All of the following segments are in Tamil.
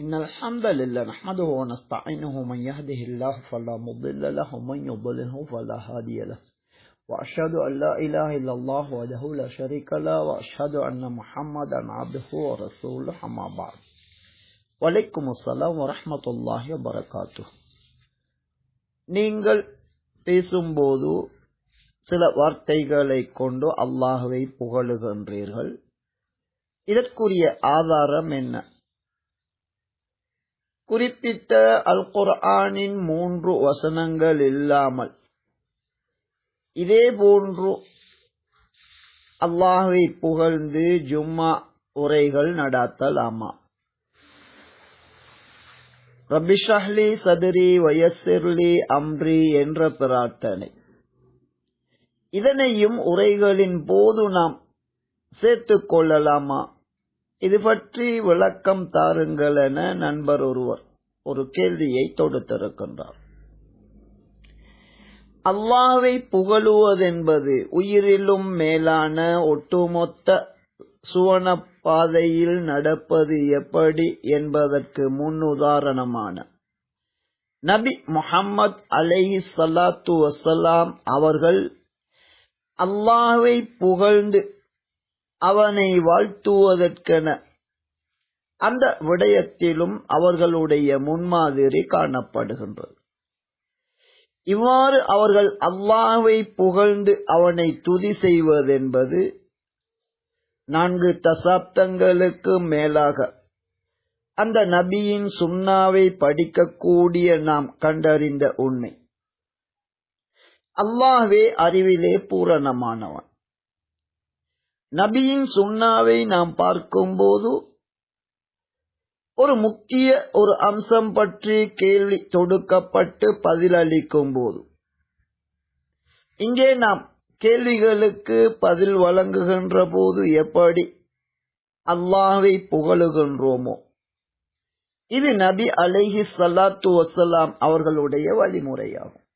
إن الحمد لله نحمده ونستعينه من يهده الله فلا مضل له ومن يضلله فلا هادي له. وأشهد أن لا إله إلا الله وحده لا شريك له وأشهد أن محمدا عبده ورسوله أما بعد. வலைக்கும் அஸ்லாம் வரமத்துல்லாஹி வரகாத்து நீங்கள் பேசும்போது சில வார்த்தைகளை கொண்டு அல்லாஹுவை புகழுகின்றீர்கள். இதற்குரிய ஆதாரம் என்ன? குறிப்பிட்ட அல் குர்ஆனின் மூன்று வசனங்கள் இல்லாமல் இதே போன்று புகழ்ந்து ஜும்மா உரைகள் நடாத்தலாமா? ரபிஷஹ்லி சதுரி வயசிர்லி அம்ரி என்ற பிரார்த்தனை. இதனையும் உரைகளின் போது நாம் சேர்த்துக் கொள்ளலாமா? இது பற்றி விளக்கம் தாருங்கள் என நண்பர் ஒருவர் ஒரு கேள்வியை தொடுத்திருக்கின்றார். அல்லாவை புகழுவதென்பது உயிரிலும் மேலான ஒட்டுமொத்த சுவன பாதையில் நடப்பது எப்படி என்பதற்கு முன் உதாரணமான நபி முஹம்மத் அலைஹி சலாத்து வசலாம் அவர்கள் அல்லாவை புகழ்ந்து அவனை வாழ்த்துவதற்கென. அந்த விடயத்திலும் அவர்களுடைய முன்மாதிரி காணப்படுகின்றது. இவ்வாறு அவர்கள் அல்லாவை புகழ்ந்து அவனை துதி செய்வதென்பது நான்கு தசாப்தங்களுக்கு மேலாக அந்த நபியின் சுண்ணாவை படிக்கக்கூடிய நாம் கண்டறிந்த உண்மை. அல்லாஹ்வே அறிவிலே பூரணமானவன். நபியின் சுண்ணாவை நாம் பார்க்கும்போது ஒரு முக்கிய ஒரு அம்சம் பற்றி கேள்வி தொடுக்கப்பட்டு பதிலளிக்கும் போது இங்கே நாம் கேள்விகளுக்கு பதில் வழங்குகின்ற போது எப்படி அல்லாஹை புகழுகின்றோமோ இது நபி அலைஹி சலாத்து வசலாம் அவர்களுடைய வழிமுறையாகும்.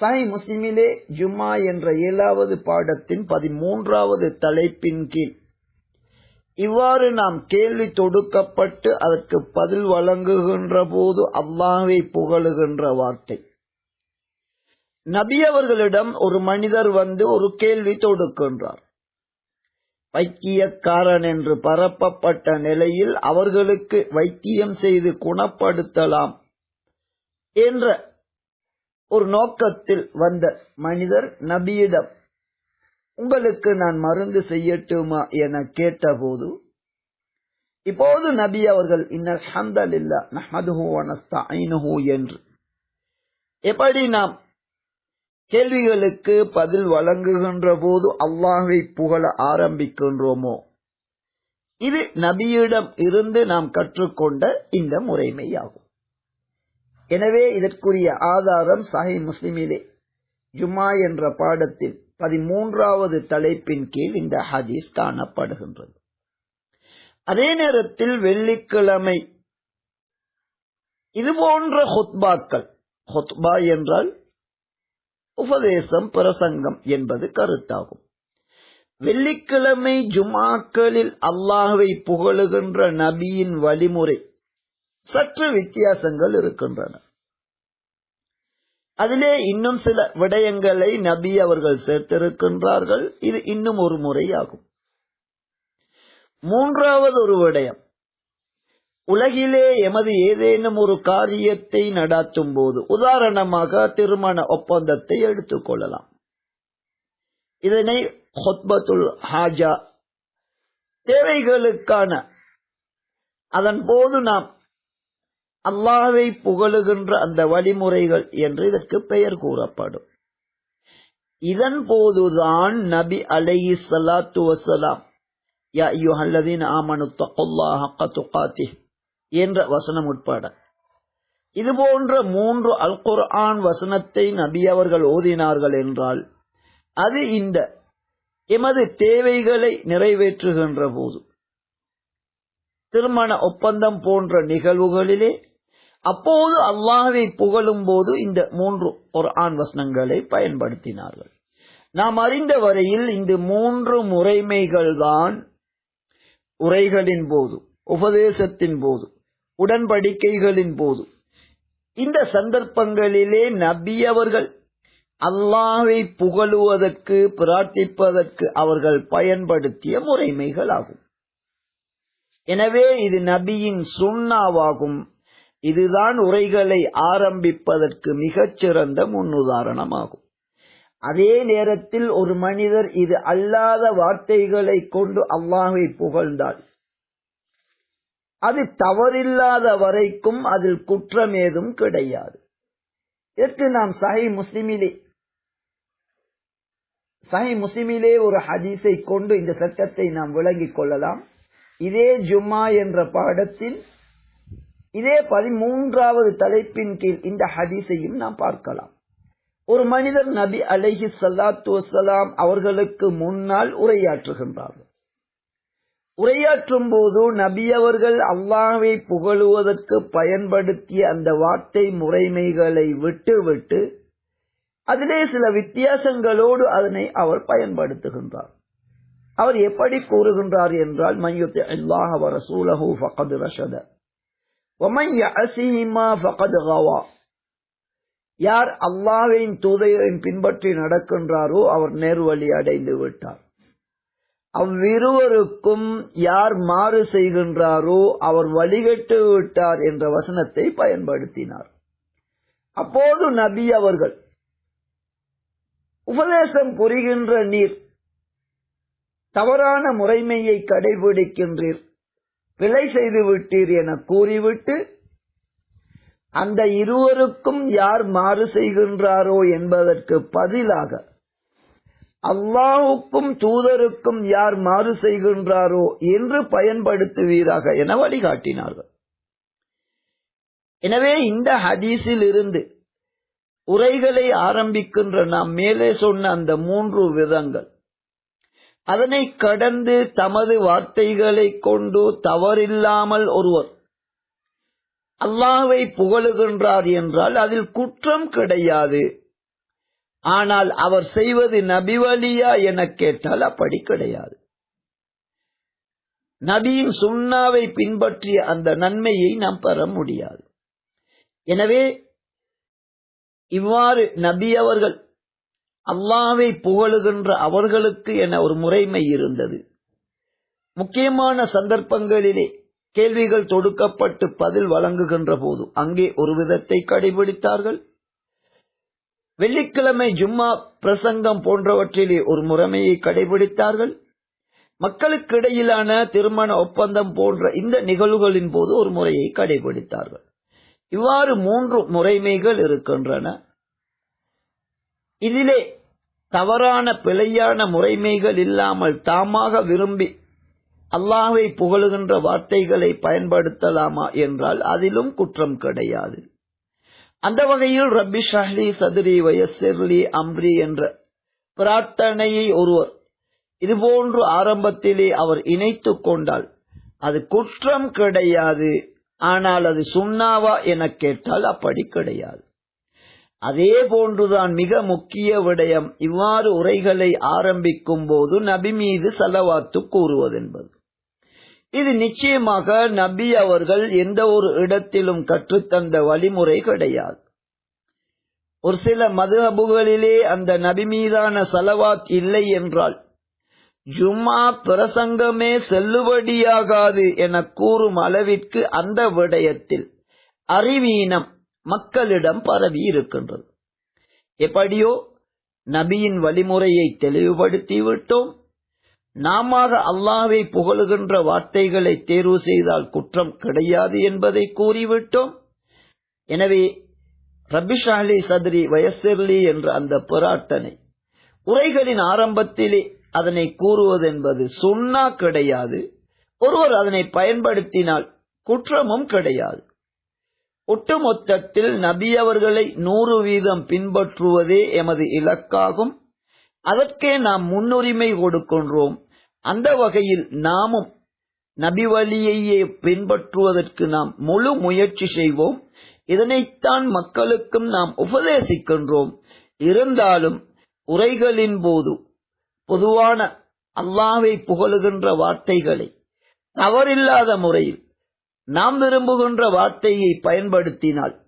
சஹி முஸ்லிமிலே ஜும்மா என்ற ஏழாவது பாடத்தின் பதிமூன்றாவது தலைப்பின் கீழ். இவ்வாறு நாம் கேள்வி தொடுக்கப்பட்டு அதற்கு பதில் வழங்குகின்ற போது அல்லாஹை புகழுகின்ற வார்த்தை. நபி அவர்களிடம் ஒரு மனிதர் வந்து ஒரு கேள்வி தொடுக்கின்றார். வைத்தியக்காரன் என்று பரப்பப்பட்ட நிலையில் அவர்களுக்கு வைத்தியம் செய்து குணப்படுத்தலாம் என்ற ஒரு நோக்கத்தில் வந்த மனிதர் நபியிடம் உங்களுக்கு நான் மருந்து செய்யட்டுமா? என கேட்டபோது இப்போது நபி அவர்கள் இன்னர் ஹந்தலில்லா நஹமதுஹு வனஸ்தாயினுஹு என்று. எப்படி நாம் கேள்விகளுக்கு பதில் வழங்குகின்ற போது அல்லாஹை புகழ ஆரம்பிக்கின்றோமோ? இது நபியிடம் இருந்து நாம் கற்றுக்கொண்ட இந்த முறைமையாகும். எனவே இதற்குரிய ஆதாரம் சஹை முஸ்லிமிலே. ஜும்மா என்ற பாடத்தில் பதிமூன்றாவது தலைப்பின் கீழ் இந்த ஹதீஸ் காணப்படுகின்றது. அதே நேரத்தில் வெள்ளிக்கிழமை இது போன்ற ஹொத்பாக்கள் ஹொத்பா என்றால் உபதேசம் பிரசங்கம் என்பது கருத்தாகும். வெள்ளிக்கிழமை ஜுமாக்களில் அல்லாஹுவை புகழுகின்ற நபியின் வழிமுறை சற்று வித்தியாசங்கள் இருக்கின்றன. அதிலே இன்னும் சில விடயங்களை நபி அவர்கள் சேர்த்திருக்கின்றார்கள். இது இன்னும் ஒரு முறையாகும். மூன்றாவது ஒரு விடயம். உலகிலே எமது ஏதேனும் ஒரு காரியத்தை நடாத்தும் போது உதாரணமாக திருமண ஒப்பந்தத்தை எடுத்துக் கொள்ளலாம். இதனை ஹொத்பத்துல் ஹாஜா தேவைகளுக்கான அதன் போது நாம் அல்லாவை புகழுகின்ற அந்த வழிமுறைகள் என்று இதற்கு பெயர் கூறப்படும். இதன் போதுதான் நபி அலைஹி சலாத்து வசலாம் யா யுஹல்லதீன் ஆமனு தக்குல்லாஹ துகாத்தி என்ற வசனம் உட்பட. இது போன்ற மூன்று அல் குர்ஆன் வசனத்தை நபி அவர்கள் ஓதினார்கள் என்றால் அது இந்த எமது தேவைகளை நிறைவேற்றுகின்ற போது திருமண ஒப்பந்தம் போன்ற நிகழ்வுகளிலே அப்போது அல்லாஹை புகழும் போது இந்த மூன்று ஒரு ஆண் வசனங்களை பயன்படுத்தினார்கள். நாம் அறிந்த வரையில் இந்த மூன்று முறைமைகள் தான் உரைகளின் போது உபதேசத்தின் போது உடன்படிக்கைகளின் போது. இந்த சந்தர்ப்பங்களிலே நபி அவர்கள் அல்லாவை புகழுவதற்கு பிரார்த்திப்பதற்கு அவர்கள் பயன்படுத்திய முறைமைகள் ஆகும் எனவே இது நபியின் சுண்ணாவாகும். இதுதான் உரைகளை ஆரம்பிப்பதற்கு மிகச்சிறந்த முன்னுதாரணமாகும். அதே நேரத்தில் ஒரு மனிதர் இது அல்லாத வார்த்தைகளை கொண்டு அல்லாஹை புகழ்ந்தால் அது தவறில்லாத வரைக்கும் அதில் குற்றம் ஏதும் கிடையாது. இதற்கு நாம் சஹி முஸ்லிமிலே சஹி முஸ்லிமிலே ஒரு ஹதீஸை கொண்டு இந்த சட்டத்தை நாம் விளங்கிக் கொள்ளலாம். இதே ஜும்மா என்ற பாடத்தில் இதே பதிமூன்றாவது தலைப்பின் கீழ் இந்த ஹதீஸையும் நாம் பார்க்கலாம். ஒரு மனிதர் நபி அலைஹி சல்லாத்து வசலாம் அவர்களுக்கு முன்னால் உரையாற்றுகின்றார்கள். உரையாற்றும் போது நபி அவர்கள் அல்லாவை புகழுவதற்கு பயன்படுத்திய அந்த வார்த்தை முறைமைகளை விட்டுவிட்டு அதிலே சில வித்தியாசங்களோடு அதனை அவர் பயன்படுத்துகின்றார். அவர் எப்படி கூறுகின்றார் என்றால் மையத்தை அல்லாஹ் ரசூலஹூ ஃபகது ரஷத. யார் அல்லாவின் தூதையரின் பின்பற்றி நடக்கின்றாரோ அவர் நேர்வழி அடைந்து விட்டார். அவ்விருவருக்கும் யார் மாறு செய்கின்றாரோ அவர் வழிகட்டு விட்டார் என்ற வசனத்தை பயன்படுத்தினார். அப்போது நபி அவர்கள் உபதேசம் புரிகின்ற நீர் தவறான முறைமையை கடைபிடிக்கின்றீர். பிழை செய்து விட்டீர் என கூறிவிட்டு அந்த இருவருக்கும் யார் மாறு செய்கின்றாரோ என்பதற்கு பதிலாக அல்லாஹுக்கும் தூதருக்கும் யார் மாறு செய்கின்றாரோ என்று பயன்படுத்துவீராக என வழிகாட்டினார்கள். எனவே இந்த ஹதீஸில் இருந்து உரைகளை ஆரம்பிக்கின்ற நாம் மேலே சொன்ன அந்த மூன்று விதங்கள் அதனை கடந்து தமது வார்த்தைகளை கொண்டு தவறில்லாமல் ஒருவர் அல்லாவை புகழுகின்றார் என்றால் அதில் குற்றம் கிடையாது. ஆனால் அவர் செய்வது நபிவழியா என கேட்டால் அப்படி கிடையாது. நபியின் சுண்ணாவை பின்பற்றிய அந்த நன்மையை நாம் பெற முடியாது. எனவே இவ்வாறு நபி அவர்கள் அல்லாவை புகழுகின்ற அவர்களுக்கு என ஒரு முறைமை இருந்தது. முக்கியமான சந்தர்ப்பங்களிலே கேள்விகள் தொடுக்கப்பட்டு பதில் வழங்குகின்ற போது அங்கே ஒரு விதத்தை கடைபிடித்தார்கள். வெள்ளிக்கிழமை ஜும்மா பிரசங்கம் போன்றவற்றிலே ஒரு முறைமையை கடைபிடித்தார்கள். மக்களுக்கு இடையிலான திருமண ஒப்பந்தம் போன்ற இந்த நிகழ்வுகளின் போது ஒரு முறையை கடைபிடித்தார்கள். இவ்வாறு மூன்று முறைமைகள் இருக்கின்றன. இதிலே தவறான பிழையான முறைமைகள் இல்லாமல் தாமாக விரும்பி அல்லாஹை புகழுகின்ற வார்த்தைகளை பயன்படுத்தலாமா என்றால் அதிலும் குற்றம் கிடையாது. அந்த வகையில் ரப்பி ஷஹ்லி சதுரி வயசிர்லி அம்ரி என்ற பிரார்த்தனையை ஒருவர் இதுபோன்று ஆரம்பத்திலே அவர் இணைத்து கொண்டால் அது குற்றம் கிடையாது. ஆனால் அது சுண்ணாவா என கேட்டால் அப்படி கிடையாது. அதே போன்றுதான் மிக முக்கிய விடயம். இவ்வாறு உரைகளை ஆரம்பிக்கும் போது நபி மீது செலவாத்து கூறுவதென்பது. இது நிச்சயமாக நபி அவர்கள் எந்த ஒரு இடத்திலும் கற்றுத்தந்த வழிமுறை கிடையாது. ஒரு சில மதுஹபுகளிலே அந்த நபி மீதான செலவாத் இல்லை என்றால் ஜும்மா பிரசங்கமே செல்லுபடியாகாது என கூறும் அளவிற்கு அந்த விடயத்தில் அறிவீனம் மக்களிடம் பரவி இருக்கின்றது. எப்படியோ நபியின் வழிமுறையை தெளிவுபடுத்தி விட்டோம். நாம அல்லாவை புகழுகின்ற வார்த்தைகளை தேர்வு செய்தால் குற்றம் கிடையாது என்பதை கூறிவிட்டோம். எனவே ரபிஷாலி சதுரி வயசிர்லி என்ற அந்த பிரார்த்தனை உரைகளின் ஆரம்பத்திலே அதனை கூறுவது என்பது சொன்னா கிடையாது. ஒருவர் அதனை பயன்படுத்தினால் குற்றமும் கிடையாது. ஒட்டுமொத்தத்தில் நபி அவர்களை நூறு வீதம் பின்பற்றுவதே எமது இலக்காகும். அதற்கே நாம் முன்னுரிமை கொடுக்கின்றோம். அந்த வகையில் நாமும் நபி வழியையே பின்பற்றுவதற்கு நாம் முழு முயற்சி செய்வோம். இதனைத்தான் மக்களுக்கும் நாம் உபதேசிக்கின்றோம். இருந்தாலும் உரைகளின் போது பொதுவான அல்லாவை புகழுகின்ற வார்த்தைகளை தவறில்லாத முறையில் நாம் விரும்புகின்ற வார்த்தையை பயன்படுத்தினால்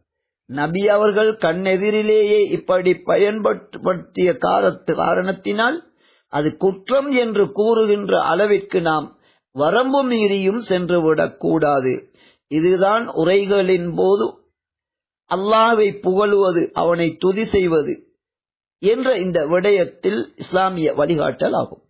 நபி அவர்கள் கண்ணெதிரிலேயே இப்படி பயன்படுத்திய காரணத்தினால் அது குற்றம் என்று கூறுகின்ற அளவிற்கு நாம் வரம்பு மீறியும் சென்றுவிடக் கூடாது. இதுதான் உரைகளின் போது அல்லாவை புகழுவது அவனை துதி செய்வது என்ற இந்த விடயத்தில் இஸ்லாமிய வழிகாட்டல் ஆகும்.